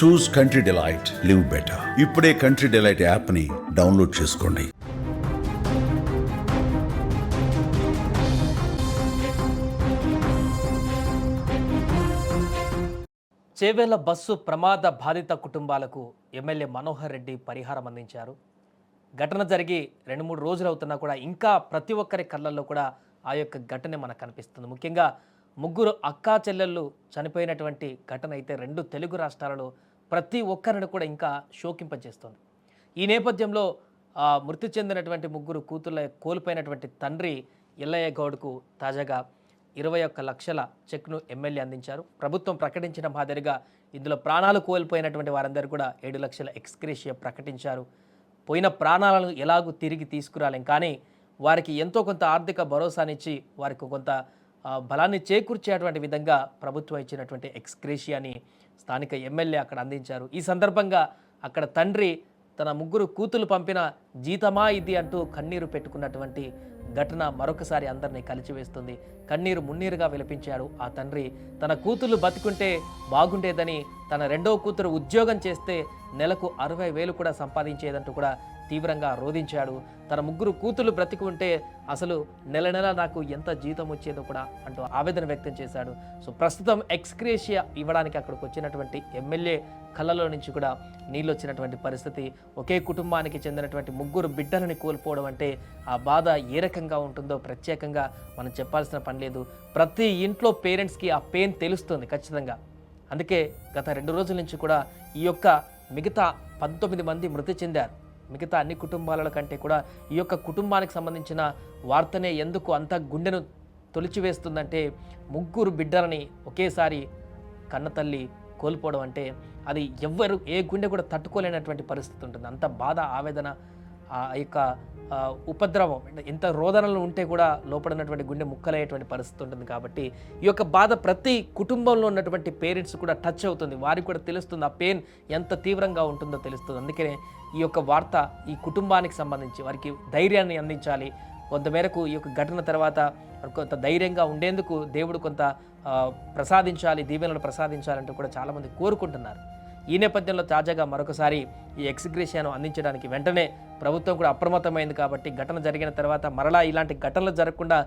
Choose country delight live better ఇప్పుడే country delight యాప్ని download చేసుకోండి. చేవేళ్ళ బస్సు ప్రమాద బాధిత కుటుంబాలకు ఎమ్మెల్యే మనోహర్ రెడ్డి పరిహారం అందించారు. ఘటన జరిగి రెండు మూడు రోజులు అవుతున్నా కూడా ఇంకా ప్రతి ఒక్కరి కళ్ళల్లో కూడా ఆ యొక్క ఘటనే మనకు కనిపిస్తుంది. ముఖ్యంగా ముగ్గురు అక్కా చెల్లెళ్ళు చనిపోయినటువంటి ఘటన అయితే రెండు తెలుగు రాష్ట్రాలలో ప్రతి ఒక్కరిని కూడా ఇంకా శోకింపజేస్తుంది. ఈ నేపథ్యంలో మృతి చెందినటువంటి ముగ్గురు కూతుళ్ళ కోల్పోయినటువంటి తండ్రి ఎల్లయ్య గౌడ్కు తాజాగా ఇరవై ఒక్క లక్షల చెక్ను ఎమ్మెల్యే అందించారు. ప్రభుత్వం ప్రకటించిన మాదిరిగా ఇందులో ప్రాణాలు కోల్పోయినటువంటి వారందరూ కూడా ఏడు లక్షల ఎక్స్క్రేషియా ప్రకటించారు. పోయిన ప్రాణాలను ఎలాగూ తిరిగి తీసుకురాలేం కానీ వారికి ఎంతో కొంత ఆర్థిక భరోసానిచ్చి వారికి కొంత బలాన్ని చేకూర్చేటువంటి విధంగా ప్రభుత్వం ఇచ్చినటువంటి ఎక్స్క్రేషియాని స్థానిక ఎమ్మెల్యే అక్కడ అందించారు. ఈ సందర్భంగా అక్కడ తండ్రి తన ముగ్గురు కూతులు పంపిన జీతమా ఇది అంటూ కన్నీరు పెట్టుకున్నటువంటి ఘటన మరొకసారి అందరినీ కలిచివేస్తుంది. కన్నీరు మున్నీరుగా విలపించాడు ఆ తండ్రి. తన కూతుర్లు బతుకుంటే బాగుండేదని తన రెండవ కూతురు ఉద్యోగం చేస్తే నెలకు అరవై వేలు కూడా సంపాదించేదంటూ కూడా తీవ్రంగా రోధించాడు. తన ముగ్గురు కూతుర్లు బ్రతికి ఉంటే అసలు నెల నెల నాకు ఎంత జీతం వచ్చేదో కూడా అంటూ ఆవేదన వ్యక్తం చేశాడు. సో ప్రస్తుతం ఎక్స్క్రేషియా ఇవ్వడానికి అక్కడికి వచ్చినటువంటి ఎమ్మెల్యే కళ్ళలో నుంచి కూడా నీళ్ళు వచ్చినటువంటి పరిస్థితి. ఒకే కుటుంబానికి చెందినటువంటి ముగ్గురు బిడ్డలని కోల్పోవడం అంటే ఆ బాధ ఏ రకంగా ఉంటుందో ప్రత్యేకంగా మనం చెప్పాల్సిన పని లేదు. ప్రతి ఇంట్లో పేరెంట్స్కి ఆ పెయిన్ తెలుస్తుంది ఖచ్చితంగా. అందుకే గత రెండు రోజుల నుంచి కూడా ఈ యొక్క మిగతా పంతొమ్మిది మంది మృతి చెందారు. మిగతా అన్ని కుటుంబాల కంటే కూడా ఈ యొక్క కుటుంబానికి సంబంధించిన వార్తనే ఎందుకు అంత గుండెను తొలిచివేస్తుందంటే ముగ్గురు బిడ్డలని ఒకేసారి కన్నతల్లి కోల్పోవడం అంటే అది ఎవ్వరు ఏ గుండె కూడా తట్టుకోలేనటువంటి పరిస్థితి ఉంటుంది. అంత బాధ ఆవేదన ఆ యొక్క ఉపద్రవం అంటే ఎంత రోదనలు ఉంటే కూడా లోపడినటువంటి గుండె ముక్కలయ్యేటువంటి పరిస్థితి ఉంటుంది కాబట్టి ఈ యొక్క బాధ ప్రతి కుటుంబంలో ఉన్నటువంటి పేరెంట్స్ కూడా టచ్ అవుతుంది. వారికి కూడా తెలుస్తుంది ఆ పెయిన్ ఎంత తీవ్రంగా ఉంటుందో తెలుస్తుంది. అందుకనే ఈ యొక్క వార్త ఈ కుటుంబానికి సంబంధించి వారికి ధైర్యాన్ని అందించాలి. కొంతమేరకు ఈ యొక్క ఘటన తర్వాత కొంత ధైర్యంగా ఉండేందుకు దేవుడు కొంత ప్రసాదించాలి దీవెనలు ప్రసాదించాలంటూ కూడా చాలామంది కోరుకుంటున్నారు. ఈ నేపథ్యంలో తాజాగా మరొకసారి ఈ ఎక్స్గ్రేషియాను అందించడానికి వెంటనే ప్రభుత్వం కూడా అప్రమత్తమైంది కాబట్టి ఘటన జరిగిన తర్వాత మరలా ఇలాంటి ఘటనలు జరగకుండా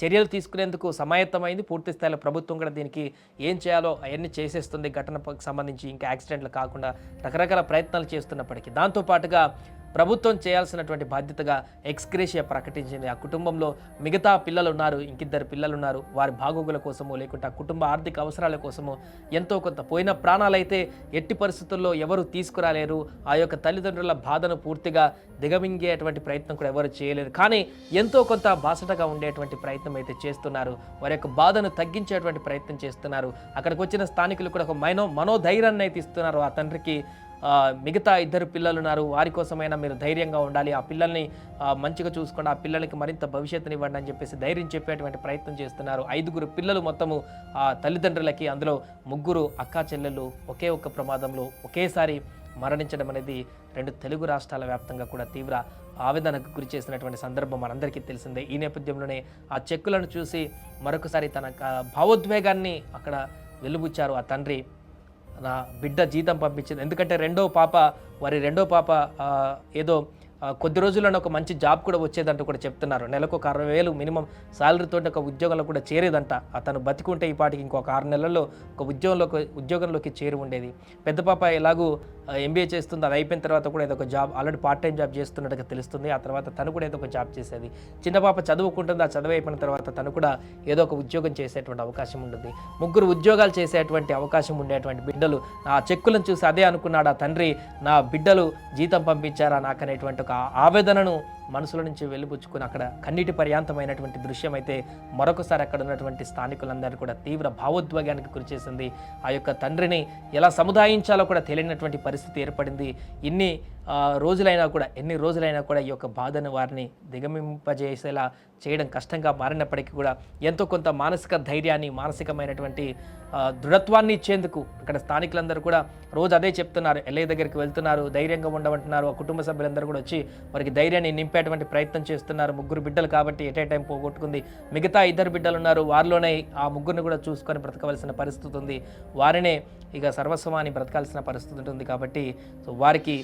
చర్యలు తీసుకునేందుకు సమాయత్తమైంది. పూర్తి స్థాయిలో ప్రభుత్వం కూడా దీనికి ఏం చేయాలో అవన్నీ చేసేస్తుంది. ఘటనకు సంబంధించి ఇంకా యాక్సిడెంట్లు కాకుండా రకరకాల ప్రయత్నాలు చేస్తున్నప్పటికీ. దాంతోపాటుగా ప్రభుత్వం చేయాల్సినటువంటి బాధ్యతగా ఎక్స్క్రేషియా ప్రకటించింది. ఆ కుటుంబంలో మిగతా పిల్లలు ఉన్నారు ఇంకిద్దరు పిల్లలు ఉన్నారు వారి బాగోగుల కోసమో లేకుంటే ఆ కుటుంబ ఆర్థిక అవసరాల కోసమో ఎంతో కొంత పోయిన ప్రాణాలైతే ఎట్టి పరిస్థితుల్లో ఎవరు తీసుకురాలేరు. ఆ యొక్క తల్లిదండ్రుల బాధను పూర్తిగా దిగమింగేటువంటి ప్రయత్నం కూడా ఎవరు చేయలేరు కానీ ఎంతో కొంత బాసటగా ఉండేటువంటి ప్రయత్నం అయితే చేస్తున్నారు. వారి యొక్క బాధను తగ్గించేటువంటి ప్రయత్నం చేస్తున్నారు. అక్కడికి వచ్చిన స్థానికులు కూడా ఒక మైనో మనోధైర్యాన్ని అయితే ఇస్తున్నారు. ఆ తండ్రికి మిగతా ఇద్దరు పిల్లలు ఉన్నారు. వారి కోసమైనా మీరు ధైర్యంగా ఉండాలి. ఆ పిల్లల్ని మంచిగా చూసుకోండి. ఆ పిల్లలకి మరింత భవిష్యత్తుని ఇవ్వండి అని చెప్పేసి ధైర్యం చెప్పేటువంటి ప్రయత్నం చేస్తున్నారు. ఐదుగురు పిల్లలు మొత్తము ఆ తల్లిదండ్రులకి అందులో ముగ్గురు అక్కా చెల్లెళ్ళు ఒకే ఒక్క ప్రమాదంలో ఒకేసారి మరణించడం అనేది రెండు తెలుగు రాష్ట్రాల వ్యాప్తంగా కూడా తీవ్ర ఆవేదనకు గురి చేసినటువంటి సందర్భం మనందరికీ తెలిసిందే. ఈ నేపథ్యంలోనే ఆ చెక్కులను చూసి మరొకసారి తన భావోద్వేగాన్ని అక్కడ వెలుబుచ్చారు ఆ తండ్రి. నా బిడ్డ జీతం పంపించింది. ఎందుకంటే రెండో పాప వారి రెండో పాప ఏదో కొద్ది రోజుల్లోనే ఒక మంచి జాబ్ కూడా వచ్చేదంటూ కూడా చెప్తున్నారు. నెలకు ఒక అరవై వేలు మినిమం శాలరీతో ఒక ఉద్యోగంలో కూడా చేరేదంట. అతను బతికుంటే ఈ పాటికి ఇంకొక ఆరు నెలల్లో ఒక ఉద్యోగంలోకి ఉద్యోగంలోకి చేరి ఉండేది. పెద్ద పాప ఎలాగూ ఎంబీఏ చేస్తుంది. అది అయిపోయిన తర్వాత కూడా ఏదో ఒక job already part time job చేస్తున్నట్టుగా తెలుస్తుంది. ఆ తర్వాత తను కూడా ఏదో ఒక జాబ్ చేసేది. చిన్న పాప చదువుకుంటుంది. ఆ చదువు అయిపోయిన తర్వాత తను కూడా ఏదో ఒక ఉద్యోగం చేసేటువంటి అవకాశం ఉంటుంది. ముగ్గురు ఉద్యోగాలు చేసేటువంటి అవకాశం ఉండేటువంటి బిడ్డలు. ఆ చెక్కులను చూసి అదే అనుకున్నాడు ఆ తండ్రి నా బిడ్డలు జీతం పంపించారా నాకనేటువంటి ఒక ఆవేదనను మనసులో నుంచి వెళ్ళిపుచ్చుకుని అక్కడ కన్నీటి పర్యాంతమైనటువంటి దృశ్యం అయితే మరొకసారి అక్కడ ఉన్నటువంటి స్థానికులందరూ కూడా తీవ్ర భావోద్వేగానికి గురిచేసింది ఆ యొక్క తండ్రిని ఎలా సముదాయించాలో కూడా తెలియనటువంటి పరిస్థితి ఏర్పడింది. ఇన్ని రోజులైనా కూడా ఎన్ని రోజులైనా కూడా ఈ యొక్క బాధను వారిని దిగమింపజేసేలా చేయడం కష్టంగా మారినప్పటికీ కూడా ఎంతో కొంత మానసిక ధైర్యాన్ని మానసికమైనటువంటి దృఢత్వాన్ని ఇచ్చేందుకు అక్కడ స్థానికులందరూ కూడా రోజు అదే చెప్తున్నారు. ఎల్ఐ దగ్గరికి వెళ్తున్నారు ధైర్యంగా ఉండమంటున్నారు. ఆ కుటుంబ సభ్యులందరూ కూడా వచ్చి వారికి ధైర్యాన్ని నింపే పోగొట్టేటువంటి ప్రయత్నం చేస్తున్నారు. ముగ్గురు బిడ్డలు కాబట్టి ఎట్ ఏ టైం పోగొట్టుకుంది. మిగతా ఇద్దరు బిడ్డలు ఉన్నారు. వారిలోనే ఆ ముగ్గురిని కూడా చూసుకొని బ్రతకవలసిన పరిస్థితి ఉంది. వారినే ఇక సర్వస్వాన్ని బ్రతకాల్సిన పరిస్థితి ఉంటుంది కాబట్టి సో వారికి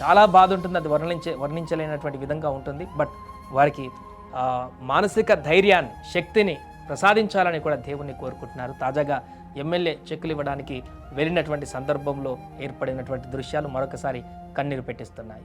చాలా బాధ ఉంటుంది. అది వర్ణించే వర్ణించలేనటువంటి విధంగా ఉంటుంది. బట్ వారికి మానసిక ధైర్యాన్ని శక్తిని ప్రసాదించాలని కూడా దేవుణ్ణి కోరుకుంటున్నారు. తాజాగా ఎమ్మెల్యే చెక్కులు ఇవ్వడానికి వెళ్ళినటువంటి సందర్భంలో ఏర్పడినటువంటి దృశ్యాలు మరొకసారి కన్నీరు పెట్టిస్తున్నాయి.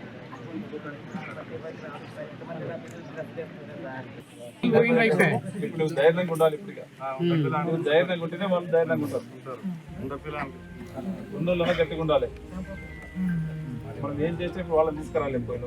ఇప్పుడు ధైర్యంగా ఉండాలి ఇప్పుడు. నువ్వు ధైర్యంగా ఉంటేనే వాళ్ళు ధైర్యంగా ఉంటారు. ఉన్నోళ్ళనే గట్టిగా ఉండాలి. మనం ఏం చేస్తే ఇప్పుడు వాళ్ళని తీసుకురాలి పోయిన